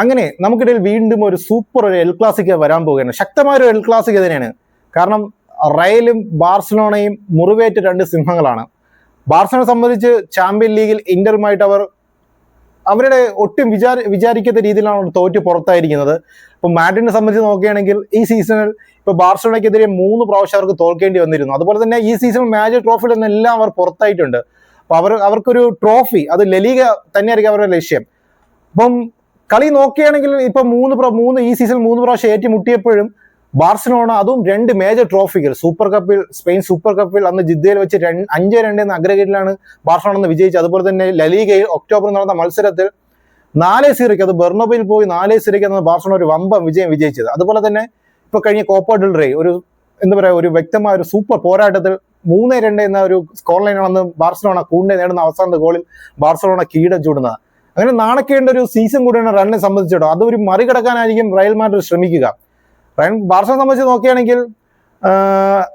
അങ്ങനെ നമുക്കിടയിൽ വീണ്ടും ഒരു സൂപ്പർ ഒരു എൽ ക്ലാസിക്ക വരാൻ പോവുകയാണ്. ശക്തമായ ഒരു എൽ ക്ലാസിക്ക തന്നെയാണ്. കാരണം റയലും ബാർസലോണയും മുറിവേറ്റ രണ്ട് സിംഹങ്ങളാണ്. ബാർസലോണ സംബന്ധിച്ച് ചാമ്പ്യൻ ലീഗിൽ ഇന്ററുമായിട്ട് അവർ അവരുടെ ഒട്ടും വിചാരി വിചാരിക്കാത്ത രീതിയിലാണ് അവർ തോറ്റ് പുറത്തായിരിക്കുന്നത്. ഇപ്പൊ മാഡ്രിഡിനെ സംബന്ധിച്ച് നോക്കുകയാണെങ്കിൽ ഈ സീസണിൽ ഇപ്പൊ ബാർസലോണയ്ക്കെതിരെ മൂന്ന് പ്രാവശ്യം അവർക്ക് തോൽക്കേണ്ടി വന്നിരുന്നു. അതുപോലെ തന്നെ ഈ സീസൺ മാജർ ട്രോഫിയിൽ നിന്നെല്ലാം അവർ പുറത്തായിട്ടുണ്ട്. അപ്പോൾ അവർ അവർക്കൊരു ട്രോഫി അത് ലലീഗ തന്നെയായിരിക്കും അവരുടെ ലക്ഷ്യം. അപ്പം കളി നോക്കുകയാണെങ്കിൽ ഇപ്പൊ മൂന്ന് മൂന്ന് ഈ സീസൺ മൂന്ന് പ്രാവശ്യം ഏറ്റുമുട്ടിയപ്പോഴും ബാർസലോണ അതും രണ്ട് മേജർ ട്രോഫികൾ സൂപ്പർ കപ്പിൽ സ്പെയിൻ സൂപ്പർ കപ്പിൽ അന്ന് ജിദ്ദയിൽ വെച്ച് രണ്ട് അഞ്ച് രണ്ട് എന്ന അഗ്രഗേറ്റിലാണ് ബാർസലോണ എന്ന് വിജയിച്ചത്. അതുപോലെ തന്നെ ലലീഗയിൽ ഒക്ടോബർ നടന്ന മത്സരത്തിൽ നാലേ സീറയ്ക്ക് അത് ബെർണോബയിൽ പോയി നാലേ സീറയ്ക്ക് അന്ന് ബാർസലോണ ഒരു വമ്പം വിജയം വിജയിച്ചത്. അതുപോലെ തന്നെ ഇപ്പൊ കഴിഞ്ഞ കോപ്പ ഡിൽ റേ ഒരു എന്താ പറയുക ഒരു വ്യക്തമായ ഒരു സൂപ്പർ പോരാട്ടത്തിൽ മൂന്ന് രണ്ട് എന്ന ഒരു സ്കോർ ലൈനാണ് അന്ന് ബാർസലോണ കൂണ്ടെ നേടുന്ന അവസാന ഗോളിൽ ബാർസലോണ കിരീടം ചൂടുന്നത്. അങ്ങനെ നാണക്കേണ്ട ഒരു സീസൺ കൂടിയാണ് റണ്ണിനെ സംബന്ധിച്ചിടത്തോളം അതൊരു മറികടക്കാനായിരിക്കും റയൽ മാഡ്രിഡ് ശ്രമിക്കുക. റയൽ ബാർസലോണ സംബന്ധിച്ച് നോക്കുകയാണെങ്കിൽ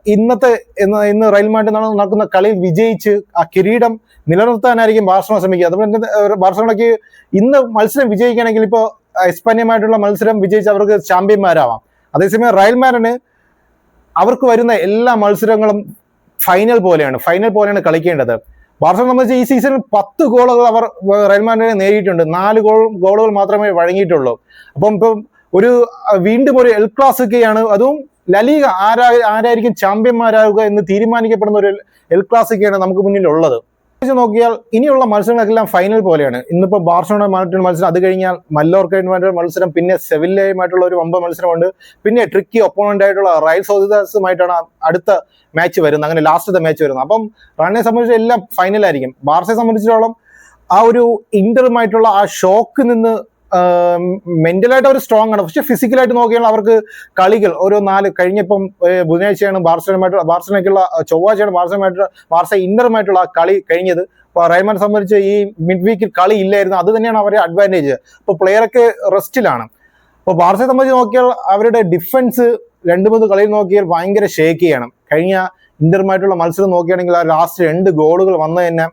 ഇന്നത്തെ ഇന്ന് റയൽ മാഡ്രിഡ് നട- നടക്കുന്ന കളിയിൽ വിജയിച്ച് ആ കിരീടം നിലനിർത്താനായിരിക്കും ബാർസലോണ ശ്രമിക്കുക. അതുപോലെ ബാർസലോണയ്ക്ക് ഇന്ന് മത്സരം വിജയിക്കുകയാണെങ്കിൽ ഇപ്പോൾ എസ്പാന്യമായിട്ടുള്ള മത്സരം വിജയിച്ച് അവർക്ക് ചാമ്പ്യന്മാരാവാം. അതേസമയം റയൽ മാഡ്രിഡിന് അവർക്ക് വരുന്ന എല്ലാ മത്സരങ്ങളും ഫൈനൽ പോലെയാണ് ഫൈനൽ പോലെയാണ് കളിക്കേണ്ടത്. ബാർസലോണ സംബന്ധിച്ച് ഈ സീസണിൽ പത്ത് ഗോളുകൾ അവർ റയൽ മാഡ്രിഡിനെ നേടിയിട്ടുണ്ട്. നാല് ഗോൾ ഗോളുകൾ മാത്രമേ വഴങ്ങിയിട്ടുള്ളൂ. അപ്പം ഇപ്പം ഒരു വീണ്ടും ഒരു എൽ ക്ലാസിക്കയാണ് അതും ലലീഗ ആരാ ആരായിരിക്കും ചാമ്പ്യന്മാരാകുക എന്ന് തീരുമാനിക്കപ്പെടുന്ന ഒരു എൽ ക്ലാസിക്കയാണ് നമുക്ക് മുന്നിൽ ഉള്ളത് വെച്ച് നോക്കിയാൽ ഇനിയുള്ള മത്സരങ്ങളെല്ലാം ഫൈനൽ പോലെയാണ്. ഇന്നിപ്പോ ബാർസലോണയുമായിട്ടുള്ള മത്സരം അത് കഴിഞ്ഞാൽ മല്ലോർക്കയുമായിട്ടുള്ള മത്സരം പിന്നെ സെവില്ലയുമായിട്ടുള്ള ഒരു വമ്പ മത്സരമുണ്ട്. പിന്നെ ട്രിക്കി ഒപ്പോണന്റ് ആയിട്ടുള്ള റയൽ സൗദിദാസുമായിട്ടാണ് അടുത്ത മാച്ച് വരുന്നത്. അങ്ങനെ ലാസ്റ്റത്തെ മാച്ച് വരുന്നത്. അപ്പം റണ്ണിനെ സംബന്ധിച്ച് എല്ലാം ഫൈനലായിരിക്കും ബാർസയെ സംബന്ധിച്ചിടത്തോളം ആ ഒരു ഇന്ററുമായിട്ടുള്ള ആ ഷോക്ക് നിന്ന് മെന്റലായിട്ട് അവർ സ്ട്രോങ് ആണ്. പക്ഷെ ഫിസിക്കലായിട്ട് നോക്കിയാൽ അവർക്ക് കളികൾ ഓരോ നാല് കഴിഞ്ഞപ്പം ബുധനാഴ്ചയാണ് ബാർസലോണയുമായിട്ട് ബാർസലോണയ്ക്കുള്ള ചൊവ്വാഴ്ചയാണ് ബാർസലോണയുമായിട്ട് ബാർസ ഇന്ററുമായിട്ടുള്ള ആ കളി കഴിഞ്ഞത്. റൈമാൻ സംബന്ധിച്ച് ഈ മിഡ് വീക്കിൽ കളി ഇല്ലായിരുന്നു. അത് തന്നെയാണ് അവരുടെ അഡ്വാന്റേജ് അപ്പോൾ പ്ലെയറൊക്കെ റെസ്റ്റിലാണ് അപ്പോൾ ബാർസയെ സംബന്ധിച്ച് നോക്കിയാൽ അവരുടെ ഡിഫൻസ് രണ്ട് മൂന്ന് കളിയിൽ നോക്കിയാൽ ഭയങ്കര ഷേക്ക് ചെയ്യണം കഴിഞ്ഞ ഇന്റർമായിട്ടുള്ള മത്സരം നോക്കുകയാണെങ്കിൽ ആ ലാസ്റ്റ് രണ്ട് ഗോളുകൾ വന്നു തന്നെ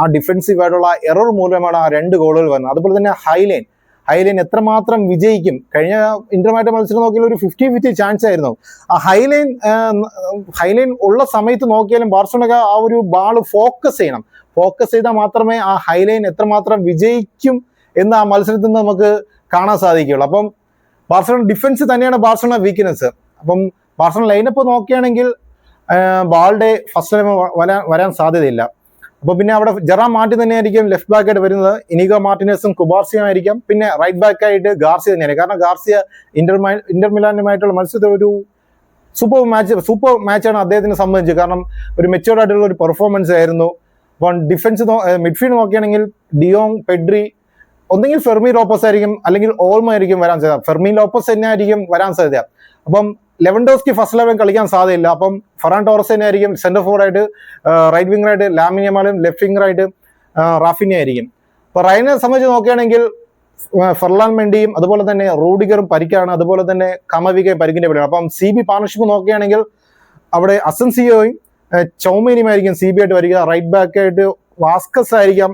ആ ഡിഫൻസീവ് ആയിട്ടുള്ള എറർ മൂലമാണ് ആ രണ്ട് ഗോളുകൾ വന്നത്. അതുപോലെ തന്നെ ഹൈലൈൻ ഹൈലൈൻ എത്രമാത്രം വിജയിക്കും? കഴിഞ്ഞ ഇന്റർമായിട്ട് മത്സരം നോക്കിയാൽ ഒരു ഫിഫ്റ്റി ഫിഫ്റ്റി ചാൻസ് ആയിരുന്നു. ആ ഹൈലൈൻ ഹൈലൈൻ ഉള്ള സമയത്ത് നോക്കിയാലും ബാർസോണക ആ ഒരു ബാൾ ഫോക്കസ് ചെയ്യണം. ഫോക്കസ് ചെയ്താൽ മാത്രമേ ആ ഹൈലൈൻ എത്രമാത്രം വിജയിക്കും എന്ന് ആ മത്സരത്തിൽ നിന്ന് നമുക്ക് കാണാൻ സാധിക്കുകയുള്ളൂ. അപ്പം ബാർസലോണ ഡിഫൻസ് തന്നെയാണ് ബാർസലോണ വീക്ക്നെസ് അപ്പം ബാർസലോണ ലൈനപ്പ് നോക്കുകയാണെങ്കിൽ ബാളുടെ ഫസ്റ്റ് ടൈം വരാൻ വരാൻ സാധ്യതയില്ല. അപ്പൊ പിന്നെ അവിടെ ജെറാം മാർട്ടിൻ തന്നെയായിരിക്കും ലെഫ്റ്റ് ബാക്ക് ആയിട്ട് വരുന്നത്. ഇനിഗോ മാർട്ടിനസും കുബാർസിയും ആയിരിക്കും. പിന്നെ റൈറ്റ് ബാക്ക് ആയിട്ട് ഗാർസിയ തന്നെയാണ്. കാരണം ഗാർസിയ ഇന്റർ ഇന്റർ മിലാനുമായിട്ടുള്ള മത്സരത്തിൽ ഒരു സൂപ്പർ മാച്ച് സൂപ്പർ മാച്ചാണ് അദ്ദേഹത്തിനെ സംബന്ധിച്ച്. കാരണം ഒരു മെച്ചുവർഡ് ആയിട്ടുള്ള ഒരു പെർഫോമൻസ് ആയിരുന്നു. അപ്പം ഡിഫൻസ് മിഡ്ഫീൽഡ് നോക്കുകയാണെങ്കിൽ ഡിയോങ് പെഡ്രി ഒന്നെങ്കിൽ ഫെർമി ലോപ്പസ് ആയിരിക്കും അല്ലെങ്കിൽ ഓൾമ ആയിരിക്കും വരാൻ സാധ്യത. ഫെർമി ലോപ്പസ് തന്നെ ആയിരിക്കും വരാൻ സാധ്യത. അപ്പം ലെവൻഡോസ്കി ഫസ്റ്റ് ലെവൻ കളിക്കാൻ സാധ്യതയില്ല. അപ്പം ഫറാൻ ടോറസ് തന്നെ ആയിരിക്കും സെന്റർ ഫോർഡ് ആയിട്ട് റൈറ്റ് വിംഗറായിട്ട് ലാമിനിയമാലും ലെഫ്റ്റ് വിംഗറായിട്ട് റാഫിനെ ആയിരിക്കും. അപ്പോൾ റൈനെ സംബന്ധിച്ച് നോക്കുകയാണെങ്കിൽ ഫർലാൻ മെൻഡിയും അതുപോലെ തന്നെ റൂഡിഗറും പരിക്കാണ്. അതുപോലെ തന്നെ കമവിക പരിക്കിന്റെ പേര് അപ്പം സി ബി പാർട്ണർഷിപ്പ് നോക്കുകയാണെങ്കിൽ അവിടെ അസൻസിയോയും ചൗമേനിയും ആയിരിക്കും സി ബി ആയിട്ട് വരിക. റൈറ്റ് ബാക്ക് ആയിട്ട് വാസ്കസ് ആയിരിക്കാം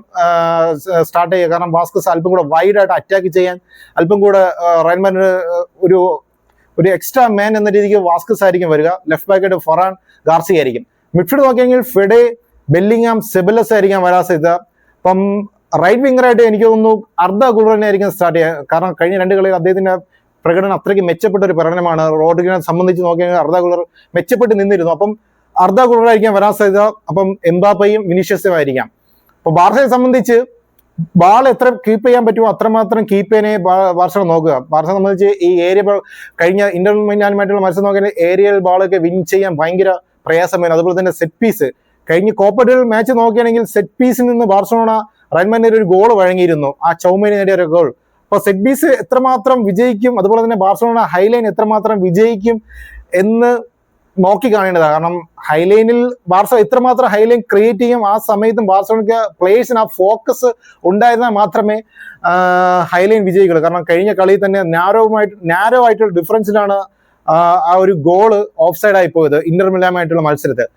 സ്റ്റാർട്ട് ചെയ്യുക. കാരണം വാസ്കസ് അല്പം കൂടെ വൈഡായിട്ട് അറ്റാക്ക് ചെയ്യാൻ അല്പം കൂടെ റൈൻമാൻ ഒരു ഒരു എക്സ്ട്രാ മാൻ എന്ന രീതിക്ക് വാസ്കസ് ആയിരിക്കും വരിക. ലെഫ്റ്റ് ബാക്ക് ആയിട്ട് ഫൊറാൻ ഗാർസി ആയിരിക്കും. മിഡ്ഫീൽഡ് നോക്കിയെങ്കിൽ ഫെഡെ ബെല്ലിങ്ങാം സെബലസ് ആയിരിക്കാം വരാൻ സാധ്യത അപ്പം റൈറ്റ് വിംഗറായിട്ട് എനിക്ക് തോന്നുന്നു അർദ്ധ ഗുളറിനെ ആയിരിക്കും സ്റ്റാർട്ട് ചെയ്യുക കാരണം കഴിഞ്ഞ രണ്ട് കളിയിൽ അദ്ദേഹത്തിന്റെ പ്രകടനം അത്രയ്ക്ക് മെച്ചപ്പെട്ട ഒരു പ്രകടനമാണ്. റോഡ്രിഗിനെ സംബന്ധിച്ച് നോക്കിയാൽ അർദ്ധ ഗുളർ മെച്ചപ്പെട്ട് നിന്നിരുന്നു. അപ്പം അർദ്ധ ഗുളറായിരിക്കാം വരാൻ സാധ്യത അപ്പം എംബാപ്പയും വിനീഷ്യസും ആയിരിക്കാം. അപ്പൊ ബാർസയെ സംബന്ധിച്ച് ബാൾ എത്ര കീപ്പ് ചെയ്യാൻ പറ്റുമോ അത്രമാത്രം കീപ്പ് ചെയ്യാനേ ബാർസ നോക്കുക. ബാർസ സംബന്ധിച്ച് ഈ ഏരിയ കഴിഞ്ഞ ഇന്റർമിനാലുമായിട്ടുള്ള മത്സരം നോക്കിയാൽ ഏരിയൽ ബാളൊക്കെ വിൻ ചെയ്യാൻ ഭയങ്കര പ്രയാസമായിരുന്നു അതുപോലെ തന്നെ സെറ്റ് പീസ് കഴിഞ്ഞ കോപ്പഡിൽ മാച്ച് നോക്കുകയാണെങ്കിൽ സെറ്റ് പീസിൽ നിന്ന് ബാർസലോണ റൺമാന്റെ ഒരു ഗോൾ വഴങ്ങിയിരുന്നു. ആ ചൗമേനി നേടിയ ഒരു ഗോൾ അപ്പൊ സെറ്റ് പീസ് എത്രമാത്രം വിജയിക്കും അതുപോലെ തന്നെ ബാർസലോണ ഹൈലൈൻ എത്രമാത്രം വിജയിക്കും എന്ന് നോക്കി കാണേണ്ടതാണ്. കാരണം ഹൈലൈനിൽ ബാർസ എത്രമാത്രം ഹൈലൈൻ ക്രിയേറ്റ് ചെയ്യും. ആ സമയത്തും ബാർസലോണയ്ക്ക് പ്ലേയേഴ്സിന് ആ ഫോക്കസ് ഉണ്ടായിരുന്നാൽ മാത്രമേ ഹൈലൈൻ വിജയിക്കുള്ളൂ. കാരണം കഴിഞ്ഞ കളിയിൽ തന്നെ നാരോവുമായിട്ട് നാരോ ആയിട്ടുള്ള ഡിഫറൻസിലാണ് ആ ഒരു ഗോൾ ഓഫ് സൈഡ് ആയി പോയത് ഇന്റർ മിലാമായിട്ടുള്ള മത്സരത്തിൽ.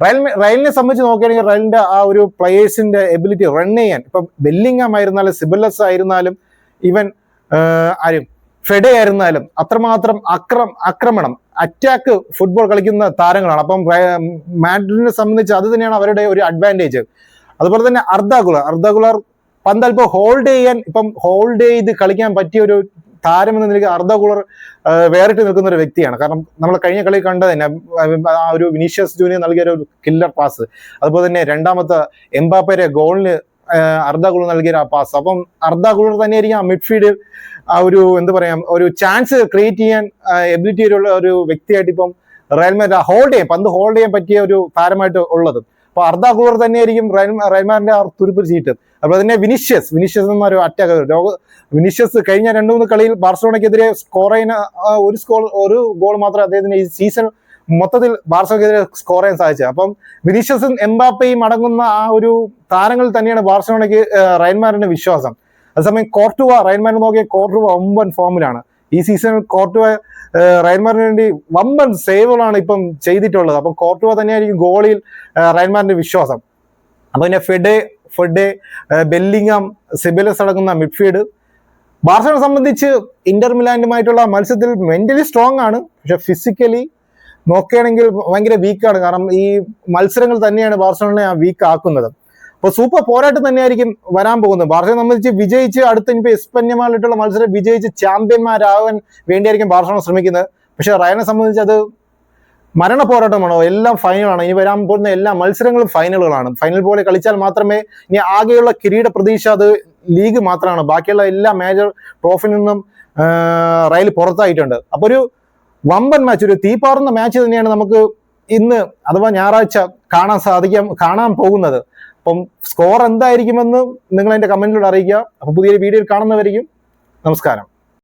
റയൽ റയലിനെ സംബന്ധിച്ച് നോക്കുകയാണെങ്കിൽ റയലിന്റെ ആ ഒരു പ്ലേയേഴ്സിന്റെ എബിലിറ്റി റൺ ചെയ്യാൻ ഇപ്പൊ ബെല്ലിംഗം ആയിരുന്നാലും സിബിലസ് ആയിരുന്നാലും ഇവൻ ആരും ഫെഡെ ആയിരുന്നാലും അത്രമാത്രം അക്രം ആക്രമണം അറ്റാക്ക് ഫുട്ബോൾ കളിക്കുന്ന താരങ്ങളാണ്. അപ്പം മാഡ്രിഡിനെ സംബന്ധിച്ച് അത് തന്നെയാണ് അവരുടെ ഒരു അഡ്വാന്റേജ് അതുപോലെ തന്നെ അർദ്ധ അർദ്ധകുലർ പന്ത് അല്പം ഹോൾഡ് ചെയ്യാൻ ഇപ്പം ഹോൾഡ് ചെയ്ത് കളിക്കാൻ പറ്റിയ ഒരു താരം എന്ന നിലയ്ക്ക് അർദ്ധകുളർ വേറിട്ട് നിൽക്കുന്ന ഒരു വ്യക്തിയാണ്. കാരണം നമ്മൾ കഴിഞ്ഞ കളി കണ്ടത് തന്നെ ആ ഒരു വിനീഷ്യസ് ജൂനിയർ നൽകിയ ഒരു കില്ലർ പാസ് അതുപോലെ തന്നെ രണ്ടാമത്തെ എംബാപ്പയുടെ ഗോളിന് അർദ്ധകുളർ നൽകിയ ആ പാസ് അപ്പം അർദ്ധ അർദ്ധകുളർ തന്നെയായിരിക്കും ആ മിഡ്ഫീൽഡിൽ ആ ഒരു എന്താ പറയാ ഒരു ചാൻസ് ക്രിയേറ്റ് ചെയ്യാൻ എബിലിറ്റി ഉള്ള ഒരു വ്യക്തിയായിട്ട് ഇപ്പം റയൽമാന്റെ ഹോൾഡ് ചെയ്യാൻ പന്ത് ഹോൾഡ് ചെയ്യാൻ പറ്റിയ ഒരു താരമായിട്ട് ഉള്ളത്. അപ്പൊ അർദ്ധ അർദ്ധകുളർ തന്നെയായിരിക്കും റയൽ റയൽമാന്റെ ആ തുരുപ്പ് സീറ്റ് അതുപോലെ തന്നെ വിനിഷ്യസ് വിനിഷ്യസ് എന്നൊരു അറ്റാക്ക് ലോക വിനിഷ്യസ് കഴിഞ്ഞ രണ്ടു മൂന്ന് കളിയിൽ ബാർസലോണയ്ക്കെതിരെ സ്കോർ ചെയ്യുന്ന ഒരു സ്കോർ ഒരു ഗോൾ മാത്രമേ അദ്ദേഹത്തിന് ഈ സീസൺ മൊത്തത്തിൽ ബാർസലോണയ്ക്കെതിരെ സ്കോർ ചെയ്യാൻ സാധിച്ചത്. അപ്പം വിനീഷ്യസും എംബാപ്പയും അടങ്ങുന്ന ആ ഒരു താരങ്ങൾ തന്നെയാണ് ബാർസലോണയ്ക്ക് റയൻമാരുടെ വിശ്വാസം. അതേസമയം കോർട്ടുവ റയൻമാർ നോക്കിയ കോർട്ടുവ വമ്പൻ ഫോമിലാണ്. ഈ സീസണിൽ കോർട്ടുവ റയൻമാറിന് വേണ്ടി വമ്പൻ സേവുകളാണ് ഇപ്പം ചെയ്തിട്ടുള്ളത്. അപ്പം കോർട്ടുവ തന്നെയായിരിക്കും ഗോളിയിൽ റയൻമാറിന്റെ വിശ്വാസം. അപ്പൊ പിന്നെ ഫെഡെ ഫെഡെ ബെല്ലിങ്ങാം സിബിലസ് അടങ്ങുന്ന മിഡ്ഫീൽഡ്. ബാർസലോണ സംബന്ധിച്ച് ഇന്റർ മിലാൻഡുമായിട്ടുള്ള മത്സരത്തിൽ മെന്റലി സ്ട്രോങ് ആണ്. പക്ഷെ ഫിസിക്കലി നോക്കുകയാണെങ്കിൽ ഭയങ്കര വീക്കാണ് കാരണം ഈ മത്സരങ്ങൾ തന്നെയാണ് ബാർസലോണയെ വീക്ക് ആക്കുന്നത്. അപ്പോൾ സൂപ്പർ പോരാട്ടം തന്നെയായിരിക്കും വരാൻ പോകുന്നത്. ബാർസലോണ സംബന്ധിച്ച് വിജയിച്ച് അടുത്ത ഇനിയിപ്പോൾ എസ്പന്യമായിട്ടുള്ള മത്സരം വിജയിച്ച് ചാമ്പ്യന്മാരാകാൻ വേണ്ടിയായിരിക്കും ബാർസലോണ ശ്രമിക്കുന്നത്. പക്ഷെ റയനെ സംബന്ധിച്ച് അത് മരണ പോരാട്ടമാണോ? എല്ലാം ഫൈനലാണ് ഇനി വരാൻ പോകുന്ന എല്ലാ മത്സരങ്ങളും ഫൈനലുകളാണ് ഫൈനൽ പോലെ കളിച്ചാൽ മാത്രമേ ഇനി ആകെയുള്ള കിരീട പ്രതീക്ഷ അത് ലീഗ് മാത്രമാണ്. ബാക്കിയുള്ള എല്ലാ മേജർ ട്രോഫിയിൽ നിന്നും റയൽ പുറത്തായിട്ടുണ്ട്. അപ്പൊ ഒരു വമ്പൻ മാച്ച് ഒരു തീപ്പാറുന്ന മാച്ച് തന്നെയാണ് നമുക്ക് ഇന്ന് അഥവാ ഞായറാഴ്ച കാണാൻ സാധിക്കാം കാണാൻ പോകുന്നത്. അപ്പം സ്കോർ എന്തായിരിക്കുമെന്ന് നിങ്ങൾ എന്റെ കമന്റിലൂടെ അറിയിക്കുക. അപ്പൊ പുതിയൊരു വീഡിയോയിൽ കാണുന്നവരിക്കും നമസ്കാരം.